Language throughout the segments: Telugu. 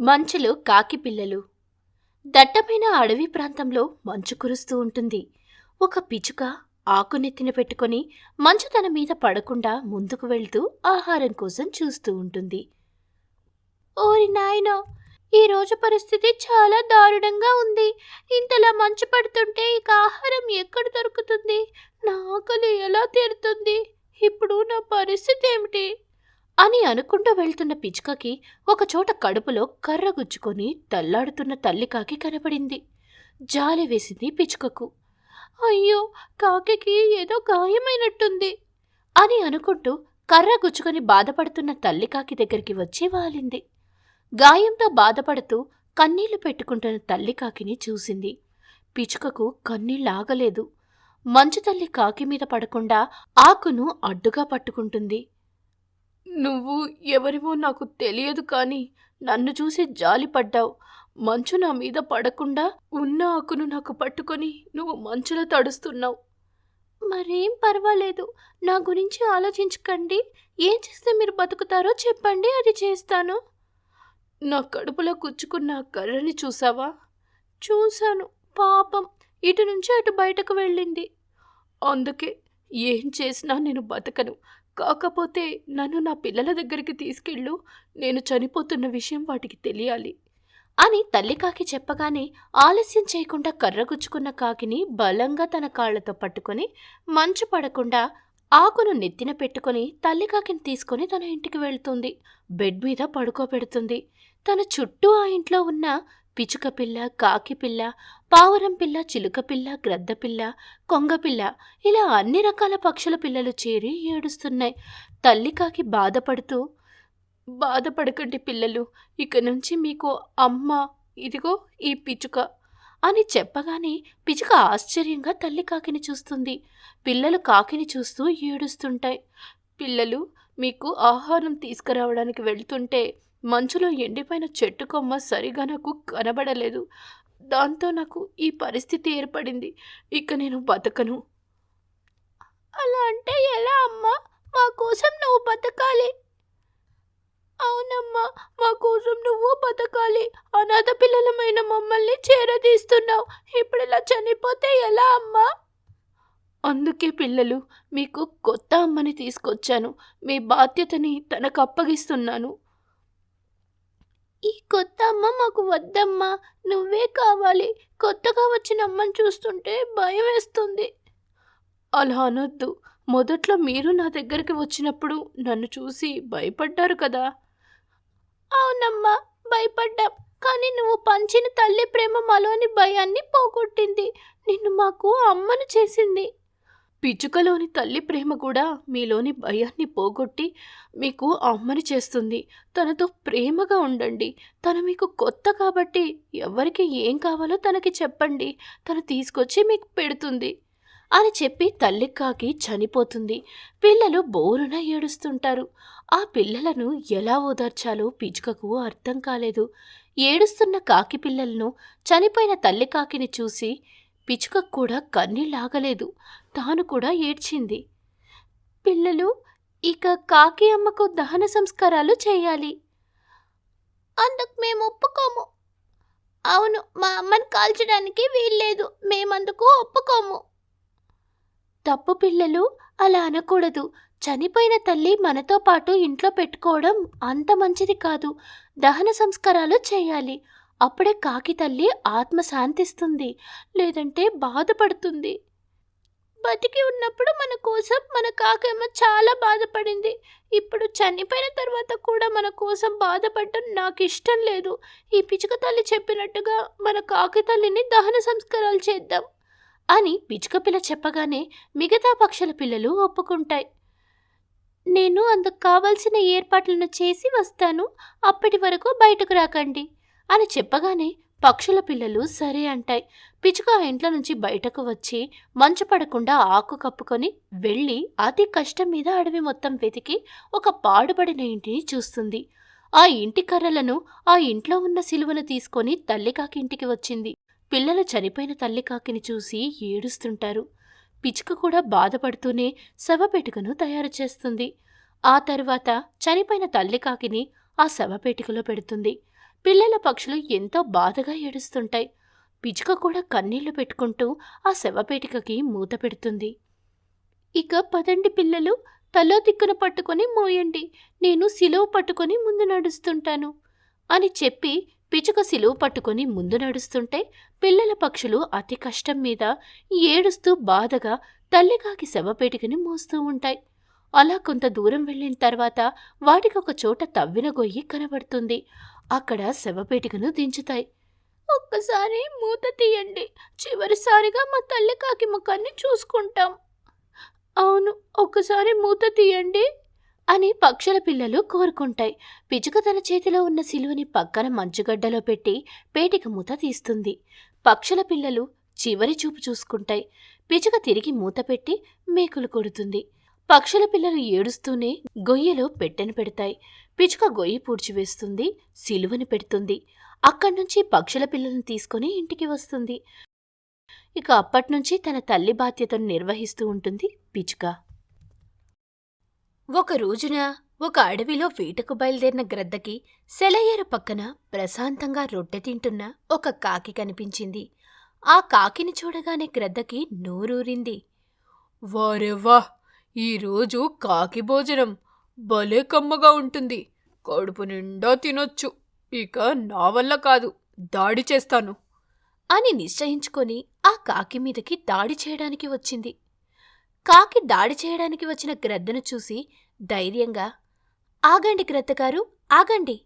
మంచులో కాకి పిల్లలు. దట్టమైన అడవి ప్రాంతంలో మంచు కురుస్తూ ఉంటుంది. ఒక పిచుక ఆకునెత్తిన పెట్టుకొని మంచు తన మీద పడకుండా ముందుకు వెళ్తూ ఆహారం కోసం చూస్తూ ఉంటుంది. ఓరి నాయనో ఈ రోజు పరిస్థితి చాలా దారుణంగా ఉంది. ఇంతలా మంచు పడుతుంటే ఇక ఆహారం ఎక్కడ దొరుకుతుంది? నా ఆకలి ఎలా తీరుతుంది? ఇప్పుడు నా పరిస్థితి ఏమిటి? అని అనుకుంటూ వెళ్తున్న పిచ్చుకకి ఒకచోట కడుపులో కర్ర గుచ్చుకొని తల్లాడుతున్న తల్లికాకి కనపడింది. జాలి వేసింది పిచ్చుకకు. అయ్యో కాకికి ఏదో గాయమైనట్టుంది అని అనుకుంటూ కర్ర గుచ్చుకొని బాధపడుతున్న తల్లికాకి దగ్గరికి వచ్చి వాలింది. గాయంతో బాధపడుతూ కన్నీళ్ళు పెట్టుకుంటున్న తల్లి కాకిని చూసింది. పిచ్చుకకు కన్నీళ్ళాగలేదు మంచు తల్లి కాకి మీద పడకుండా ఆకును అడ్డుగా పట్టుకుంటుంది. నువ్వు ఎవరివో నాకు తెలియదు కానీ నన్ను చూసి జాలిపడ్డావు మంచు నా మీద పడకుండా ఉన్న ఆకును నాకు పట్టుకొని నువ్వు మంచులో తడుస్తున్నావు. మరేం పర్వాలేదు. నా గురించి ఆలోచించకండి. ఏం చేస్తే మీరు బతుకుతారో చెప్పండి అది చేస్తాను. నా కడుపులో కుచ్చుకున్న ఆ కర్రని చూసావా? చూశాను. పాపం. ఇటు నుంచి అటు బయటకు వెళ్ళింది. అందుకే ఏం చేసినా నేను బతకను. కాకపోతే నన్ను నా పిల్లల దగ్గరికి తీసుకెళ్ళు నేను చనిపోతున్న విషయం వాటికి తెలియాలి. అని తల్లి కాకి చెప్పగానే ఆలస్యం చేయకుండా కర్రగుచ్చుకున్న కాకిని బలంగా తన కాళ్ళతో పట్టుకొని మంచు పడకుండా ఆకును నెత్తిన పెట్టుకొని తల్లి కాకిని తీసుకొని తన ఇంటికి వెళ్తుంది. బెడ్ మీద పడుకోబెడుతుంది. తన చుట్టూ ఆ ఇంట్లో ఉన్న పిచుక పిల్ల కాకి పిల్ల పావురం పిల్ల చిలుక పిల్ల గ్రద్ద పిల్ల కొంగపిల్ల ఇలా అన్ని రకాల పక్షుల పిల్లలు చేరి ఏడుస్తున్నాయి. తల్లి కాకి బాధపడుతూ బాధపడకండి పిల్లలు ఇక నుంచి మీకు అమ్మ ఇదిగో ఈ పిచుక అని చెప్పగానే పిచుక ఆశ్చర్యంగా తల్లి కాకిని చూస్తుంది. పిల్లలు కాకిని చూస్తూ ఏడుస్తుంటాయి. పిల్లలు మీకు ఆహారం తీసుకురావడానికి వెళ్తుంటే మంచులో ఎండిపోయిన చెట్టు కొమ్మ సరిగా నాకు కనబడలేదు. దాంతో నాకు ఈ పరిస్థితి ఏర్పడింది. ఇక నేను బతకను. అలా అంటే ఎలా అమ్మా? మా కోసం నువ్వు బతకాలి. అవునమ్మా మా కోసం నువ్వు బతకాలి. అనాథ పిల్లలమైన మమ్మల్ని చేరదీస్తున్నావు. ఇప్పుడు ఇలా చనిపోతే ఎలా అమ్మా? అందుకే పిల్లలు మీకు కొత్త అమ్మని తీసుకొచ్చాను. మీ బాధ్యతని తనకు అప్పగిస్తున్నాను. ఈ కొత్త అమ్మ మాకు వద్దమ్మా. నువ్వే కావాలి. కొత్తగా వచ్చిన అమ్మని చూస్తుంటే భయం వేస్తుంది. అలా అనొద్దు. మొదట్లో మీరు నా దగ్గరికి వచ్చినప్పుడు నన్ను చూసి భయపడ్డారు కదా. అవునమ్మా భయపడ్డాం. కానీ నువ్వు పంచిన తల్లి ప్రేమ మాలోని భయాన్ని పోగొట్టింది. నిన్ను మాకు అమ్మను చేసింది. పిచ్చుకలోని తల్లి ప్రేమ కూడా మీలోని భయాన్ని పోగొట్టి మీకు అమ్మని చేస్తుంది. తనతో ప్రేమగా ఉండండి. తను మీకు కొత్త కాబట్టి ఎవరికి ఏం కావాలో తనకి చెప్పండి. తను తీసుకొచ్చి మీకు పెడుతుంది. అని చెప్పి తల్లి కాకి చనిపోతుంది. పిల్లలు బోరున ఏడుస్తుంటారు. ఆ పిల్లలను ఎలా ఓదార్చాలో పిచ్చుకకు అర్థం కాలేదు. ఏడుస్తున్న కాకి పిల్లలను చనిపోయిన తల్లి కాకిని చూసి పిచ్చుక కూడా కన్నీళ్ళాగలేదు తాను కూడా ఏడ్చింది. పిల్లలు ఇక కాకి అమ్మకు దహన సంస్కారాలు చేయాలి. అందుకు మేము ఒప్పుకోము. అవును మా అమ్మని కాల్చడానికి వీల్లేదు. మేమందుకు ఒప్పుకోము. తప్పు పిల్లలు అలా అనకూడదు. చనిపోయిన తల్లి మనతో పాటు ఇంట్లో పెట్టుకోవడం అంత మంచిది కాదు. దహన సంస్కారాలు చేయాలి. అప్పుడే కాకి తల్లి ఆత్మ శాంతిస్తుంది లేదంటే బాధపడుతుంది. బతికి ఉన్నప్పుడు మన కోసం మన కాకేమో చాలా బాధపడింది. ఇప్పుడు చనిపోయిన తర్వాత కూడా మన కోసం బాధపడటం నాకు ఇష్టం లేదు. ఈ పిచుక తల్లి చెప్పినట్టుగా మన కాకి తల్లిని దహన సంస్కారాలు చేద్దాం అని పిచుక పిల్ల చెప్పగానే మిగతా పక్షుల పిల్లలు ఒప్పుకుంటాయి. నేను అందుకు కావలసిన ఏర్పాట్లను చేసి వస్తాను. అప్పటి వరకు బయటకు రాకండి. అని చెప్పగానే పక్షుల పిల్లలు సరే అంటాయి. పిచుక ఆ ఇంట్లో నుంచి బయటకు వచ్చి మంచు పడకుండా ఆకు కప్పుకొని వెళ్ళి అతి కష్టం మీద అడవి మొత్తం వెతికి ఒక పాడుబడిన ఇంటిని చూస్తుంది. ఆ ఇంటి కర్రలను ఆ ఇంట్లో ఉన్న సిలువను తీసుకొని తల్లికాకి ఇంటికి వచ్చింది. పిల్లలు చనిపోయిన తల్లికాకిని చూసి ఏడుస్తుంటారు. పిచుక కూడా బాధపడుతూనే శవపేటికను తయారు చేస్తుంది. ఆ తరువాత చనిపోయిన తల్లికాకిని ఆ శవపేటికలో పెడుతుంది. పిల్లల పక్షులు ఎంతో బాధగా ఏడుస్తుంటాయి. పిచుక కూడా కన్నీళ్ళు పెట్టుకుంటూ ఆ శవపేటికకి మూత పెడుతుంది. ఇక పదండి పిల్లలు తలో దిక్కున పట్టుకొని మోయండి. నేను సిలువ పట్టుకొని ముందు నడుస్తుంటాను అని చెప్పి పిచుక సిలువ పట్టుకొని ముందు నడుస్తుంటే పిల్లల పక్షులు అతి కష్టం మీద ఏడుస్తూ బాధగా తల్లికాకి శవపేటికని మోస్తూ ఉంటాయి. అలా కొంత దూరం వెళ్ళిన తర్వాత వాటికి ఒక చోట తవ్విన గొయ్యి కనబడుతుంది. అక్కడ శవపేటికను దించుతాయి. ఒక్కసారి మూత తీయండి. చివరిసారిగా మా తల్లి కాకి ముఖాన్ని చూసుకుంటాం. అవును ఒక్కసారి మూత తీయండి అని పక్షుల పిల్లలు కోరుకుంటాయి. పిచుక తన చేతిలో ఉన్న సిలువని పక్కన మంచుగడ్డలో పెట్టి పేటిక మూత తీస్తుంది. పక్షుల పిల్లలు చివరి చూపు చూసుకుంటాయి. పిచుక తిరిగి మూత పెట్టి మేకులు కొడుతుంది. పక్షుల పిల్లలు ఏడుస్తూనే గొయ్యలో పెట్టెను పెడతాయి. పిచుక గొయ్యి పూడ్చివేస్తుంది సిలువని పెడుతుంది. అక్కడ్నుంచి పక్షుల పిల్లలను తీసుకొని ఇంటికి వస్తుంది. ఇక అప్పట్నుంచి తన తల్లి బాధ్యతను నిర్వహిస్తూ ఉంటుంది పిచుక ఒక రోజున ఒక అడవిలో వేటకు బయలుదేరిన గ్రద్దకి సెలయేరు పక్కన ప్రశాంతంగా రొట్టె తింటున్న ఒక కాకి కనిపించింది. ఆ కాకిని చూడగానే గ్రద్దకి నోరూరింది. వారెవ్వా? ఈరోజు కాకి భోజనం భలే కమ్మగా ఉంటుంది. కడుపు నిండా తినొచ్చు. ఇక నా వల్ల కాదు. దాడి చేస్తాను. అని నిశ్చయించుకొని ఆ కాకి మీదకి దాడి చేయడానికి వచ్చింది. కాకి దాడి చేయడానికి వచ్చిన గ్రద్దను చూసి ధైర్యంగా ఆగండి గ్రద్దగారు ఆగండి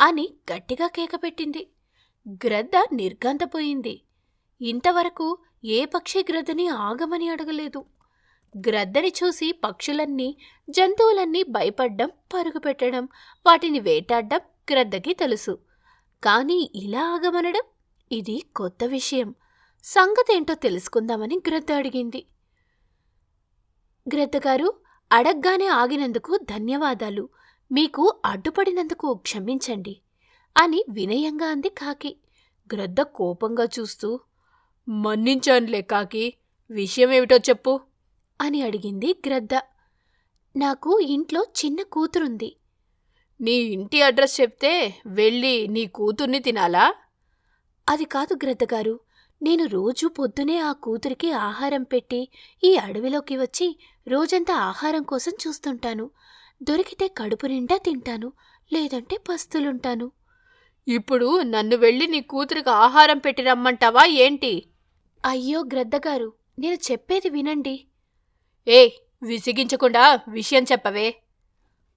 అని గట్టిగా కేకపెట్టింది గ్రద్ద నిర్గంతపోయింది ఇంతవరకు ఏ పక్షి గ్రద్దని ఆగమని అడగలేదు. గ్రద్దని చూసి పక్షులన్నీ జంతువులన్నీ భయపడ్డం పరుగు పెట్టడం వాటిని వేటాడ్డం గ్రద్దకి తెలుసు. కానీ ఇలా ఆగమనడం? ఇది కొత్త విషయం. సంగతేంటో తెలుసుకుందామని గ్రద్ద అడిగింది. గ్రద్దగారు అడగ్గానే ఆగినందుకు ధన్యవాదాలు. మీకు అడ్డుపడినందుకు క్షమించండి అని వినయంగా అంది కాకి. గ్రద్ద కోపంగా చూస్తూ మన్నించానులే కాకి విషయం ఏమిటో చెప్పు. అని అడిగింది గ్రద్ద. నాకు ఇంట్లో చిన్న కూతురుంది. నీ ఇంటి అడ్రస్ చెప్తే వెళ్ళి నీ కూతుర్ని తినాలా? అది కాదు గ్రద్దగారు నేను రోజూ పొద్దునే ఆ కూతురికి ఆహారం పెట్టి ఈ అడవిలోకి వచ్చి రోజంతా ఆహారం కోసం చూస్తుంటాను. దొరికితే కడుపు నిండా తింటాను లేదంటే పస్తులుంటాను. ఇప్పుడు నన్ను వెళ్ళి నీ కూతురికి ఆహారం పెట్టి రమ్మంటావా ఏంటి? అయ్యో గ్రద్దగారు నేను చెప్పేది వినండి. ఏ విసిగించకుండా విషయం చెప్పవే.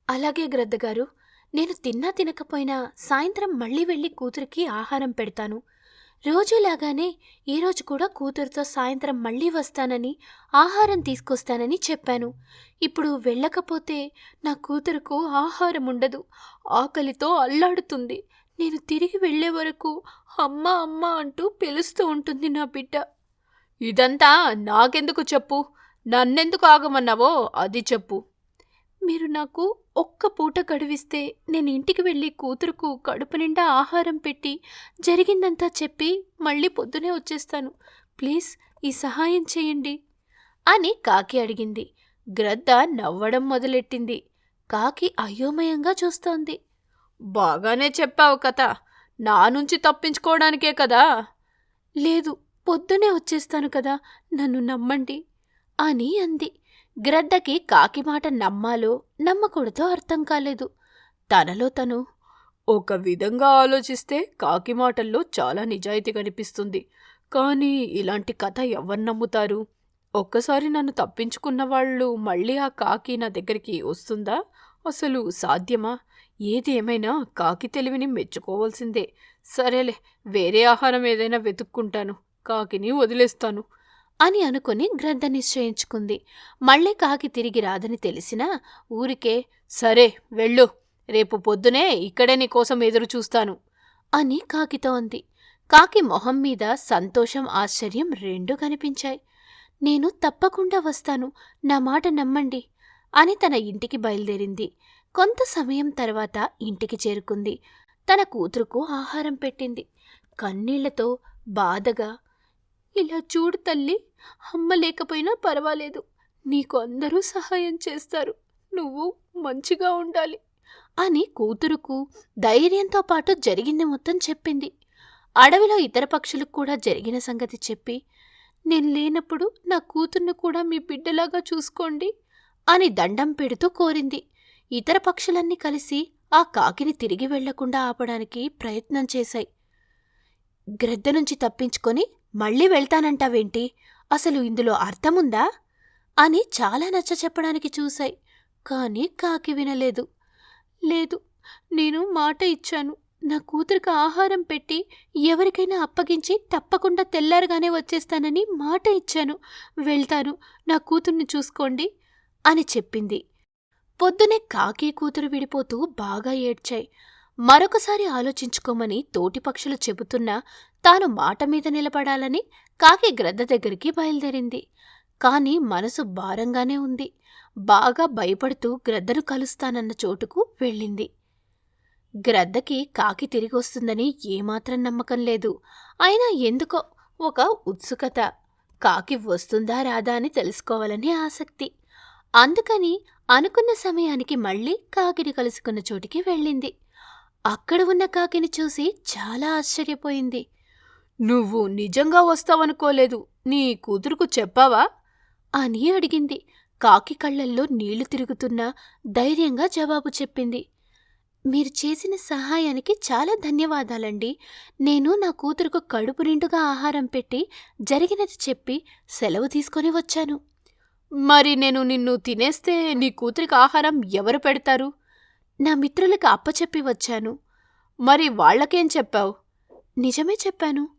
అలాగే గ్రద్దగారు నేను తిన్నా తినకపోయినా సాయంత్రం మళ్ళీ వెళ్ళి కూతురికి ఆహారం పెడతాను. రోజులాగానే ఈరోజు కూడా కూతురుతో సాయంత్రం మళ్ళీ వస్తానని ఆహారం తీసుకొస్తానని చెప్పాను. ఇప్పుడు వెళ్ళకపోతే నా కూతురుకు ఆహారం ఉండదు. ఆకలితో అల్లాడుతుంది. నేను తిరిగి వెళ్ళే వరకు అమ్మ అమ్మ అంటూ పిలుస్తూ ఉంటుంది నా బిడ్డ. ఇదంతా నాకెందుకు చెప్పు? నన్నెందుకు ఆగమన్నావో అది చెప్పు. మీరు నాకు ఒక్క పూట గడువిస్తే నేను ఇంటికి వెళ్ళి కూతురుకు కడుపు నిండా ఆహారం పెట్టి జరిగిందంతా చెప్పి మళ్ళీ పొద్దునే వచ్చేస్తాను. ప్లీజ్ ఈ సహాయం చేయండి అని కాకి అడిగింది. గ్రద్ద నవ్వడం మొదలెట్టింది. కాకి అయోమయంగా చూస్తోంది. బాగానే చెప్పావు కథ. నా నుంచి తప్పించుకోవడానికే కదా. లేదు పొద్దునే వచ్చేస్తాను కదా. నన్ను నమ్మండి. అని అంది. గ్రద్దకి కాకి మాట నమ్మాలో నమ్మకూడదో అర్థం కాలేదు. తనలో తను ఒక విధంగా ఆలోచిస్తే కాకి మాటల్లో చాలా నిజాయితీ కనిపిస్తుంది. కానీ ఇలాంటి కథ ఎవరు నమ్ముతారు? ఒక్కసారి నన్ను తప్పించుకున్న వాళ్ళు మళ్ళీ ఆ కాకి నా దగ్గరికి వస్తుందా? అసలు సాధ్యమా? ఏది ఏమైనా కాకి తెలివిని మెచ్చుకోవాల్సిందే. సరేలే వేరే ఆహారం ఏదైనా వెతుక్కుంటాను. కాకిని వదిలేస్తాను. అని అనుకుని గ్రంథ నిశ్చయించుకుంది. మళ్ళీ కాకి తిరిగి రాదని తెలిసినా ఊరికే సరే వెళ్ళు. రేపు పొద్దునే ఇక్కడే నీకోసం ఎదురు చూస్తాను అని కాకితో అంది. కాకి మొహం మీద సంతోషం ఆశ్చర్యం రెండూ కనిపించాయి. నేను తప్పకుండా వస్తాను. నా మాట నమ్మండి అని తన ఇంటికి బయలుదేరింది. కొంత సమయం తర్వాత ఇంటికి చేరుకుంది. తన కూతురుకు ఆహారం పెట్టింది. కన్నీళ్ళతో బాధగా ఇలా చూడు తల్లి అమ్మ లేకపోయినా పర్వాలేదు. నీకు అందరూ సహాయం చేస్తారు. నువ్వు మంచిగా ఉండాలి. అని కూతురుకు ధైర్యంతో పాటు జరిగింది మొత్తం చెప్పింది. అడవిలో ఇతర పక్షులకు కూడా జరిగిన సంగతి చెప్పి నేను లేనప్పుడు నా కూతుర్ను కూడా మీ బిడ్డలాగా చూసుకోండి అని దండం పెడుతూ కోరింది. ఇతర పక్షులన్నీ కలిసి ఆ కాకిని తిరిగి వెళ్ళకుండా ఆపడానికి ప్రయత్నం చేశాయి. గ్రద్ద నుంచి తప్పించుకొని మళ్ళీ వెళ్తానంటావేంటి? అసలు ఇందులో అర్థముందా? అని చాలా నచ్చ చెప్పడానికి చూశాయి. కానీ కాకి వినలేదు. లేదు నేను మాట ఇచ్చాను. నా కూతురికి ఆహారం పెట్టి ఎవరికైనా అప్పగించి తప్పకుండా తెల్లారగానే వచ్చేస్తానని మాట ఇచ్చాను. వెళ్తాను నా కూతుర్ని చూసుకోండి అని చెప్పింది. పొద్దునే కాకి కూతురు విడిపోతూ బాగా ఏడ్చాయి. మరొకసారి ఆలోచించుకోమని తోటి పక్షులు చెబుతున్నా తాను మాట మీద నిలబడాలని కాకి గ్రద్ద దగ్గరికి బయలుదేరింది. కాని మనసు భారంగానే ఉంది. బాగా భయపడుతూ గ్రద్దను కలుస్తానన్న చోటుకు వెళ్ళింది. గ్రద్దకి కాకి తిరిగొస్తుందని ఏమాత్రం నమ్మకం లేదు. అయినా ఎందుకో ఒక ఉత్సుకత. కాకి వస్తుందా రాదా అని తెలుసుకోవాలని ఆసక్తి. అందుకని అనుకున్న సమయానికి మళ్ళీ కాకిని కలుసుకున్న చోటికి వెళ్ళింది. అక్కడ ఉన్న కాకిని చూసి చాలా ఆశ్చర్యపోయింది. నువ్వు నిజంగా వస్తావనుకోలేదు. నీ కూతురుకు చెప్పావా? అని అడిగింది. కాకి కళ్ళల్లో నీళ్ళు తిరుగుతున్నా ధైర్యంగా జవాబు చెప్పింది. మీరు చేసిన సహాయానికి చాలా ధన్యవాదాలండి. నేను నా కూతురుకు కడుపు నిండుగా ఆహారం పెట్టి జరిగినది చెప్పి సెలవు తీసుకొని వచ్చాను. మరి నేను నిన్ను తినేస్తే నీ కూతురికి ఆహారం ఎవరు పెడతారు? నా మిత్రులకు అప్పచెప్పి వచ్చాను. మరి వాళ్ళకేం చెప్పావు? నిజమే చెప్పాను.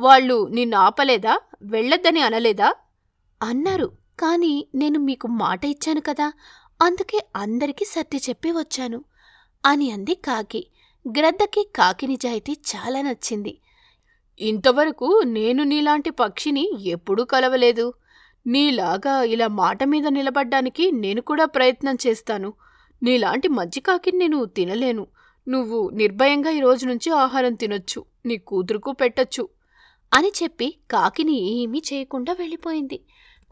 వాళ్ళు నిన్ను ఆపలేదా? వెళ్ళొద్దని అనలేదా? అన్నారు. కానీ నేను మీకు మాట ఇచ్చాను కదా అందుకే అందరికీ సర్ది చెప్పి వచ్చాను అని అంది కాకి. గ్రద్దకి కాకి నిజాయితీ చాలా నచ్చింది. ఇంతవరకు నేను నీలాంటి పక్షిని ఎప్పుడూ కలవలేదు. నీలాగా ఇలా మాట మీద నిలబడ్డానికి నేను కూడా ప్రయత్నం చేస్తాను. నీలాంటి మజ్జికాకిని కాకిని నేను తినలేను. నువ్వు నిర్భయంగా ఈ రోజు నుంచి ఆహారం తినొచ్చు. నీ కూతురుకు పెట్టొచ్చు. అని చెప్పి కాకిని ఏమీ చేయకుండా వెళ్ళిపోయింది.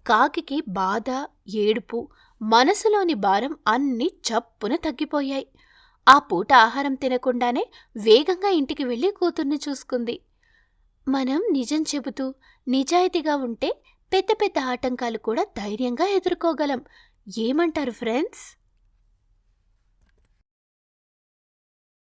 కాకికి బాధ ఏడుపు మనసులోని భారం అన్నీ చప్పున తగ్గిపోయాయి. ఆ పూట ఆహారం తినకుండానే వేగంగా ఇంటికి వెళ్ళి కూతుర్ని చూసుకుంది. మనం నిజం చెబుతూ నిజాయితీగా ఉంటే పెద్ద పెద్ద ఆటంకాలు కూడా ధైర్యంగా ఎదుర్కోగలం. ఏమంటారు ఫ్రెండ్స్?